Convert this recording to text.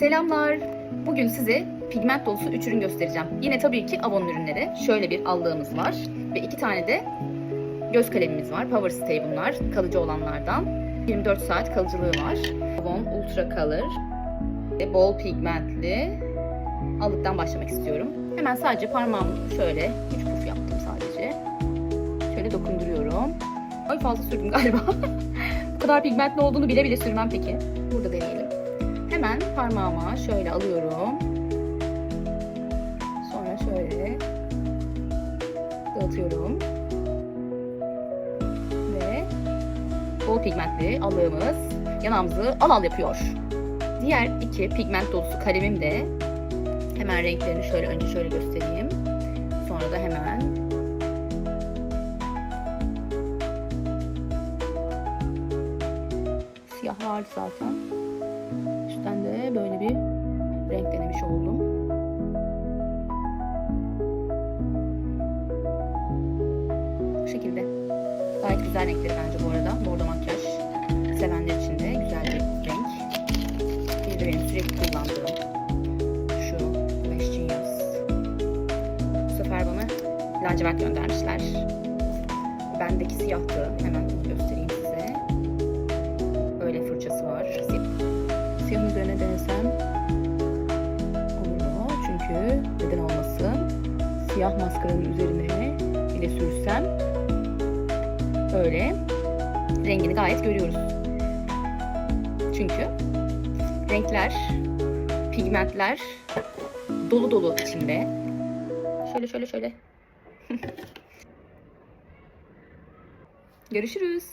Selamlar. Bugün size pigment dolusu 3 ürün göstereceğim. Yine tabii ki Avon ürünleri. Şöyle bir allığımız var. Ve iki tane de göz kalemimiz var. Power Stay bunlar. Kalıcı olanlardan. 24 saat kalıcılığı var. Avon Ultra Color. Ve bol pigmentli allıktan başlamak istiyorum. Hemen sadece parmağımı şöyle 3 puf yaptım sadece. Şöyle dokunduruyorum. Ay fazla sürdüm galiba. Bu kadar pigmentli olduğunu bile bile sürmem peki. Burada deneyelim. Hemen parmağıma şöyle alıyorum. Sonra şöyle dağıtıyorum. Ve bol pigmentli allığımız yanağımızı al al yapıyor. Diğer iki pigment dolusu kalemim de hemen renklerini şöyle önce şöyle göstereyim. Sonra da hemen siyah vardı zaten. Üstten de böyle bir renk denemiş oldum. Bu şekilde. Gayet güzel renkleri bence bu arada. Bordo makyaj sevenler için de güzel bir renk. Bir de benim sürekli kullandığım şu Lash Genius. Bu sefer bana lacivert göndermişler. Bendeki siyahtı. Hemen göstereyim Siyah maskaranın üzerine bile sürsem böyle rengini gayet görüyoruz. Çünkü renkler, pigmentler dolu dolu içinde. Şöyle şöyle şöyle. Görüşürüz.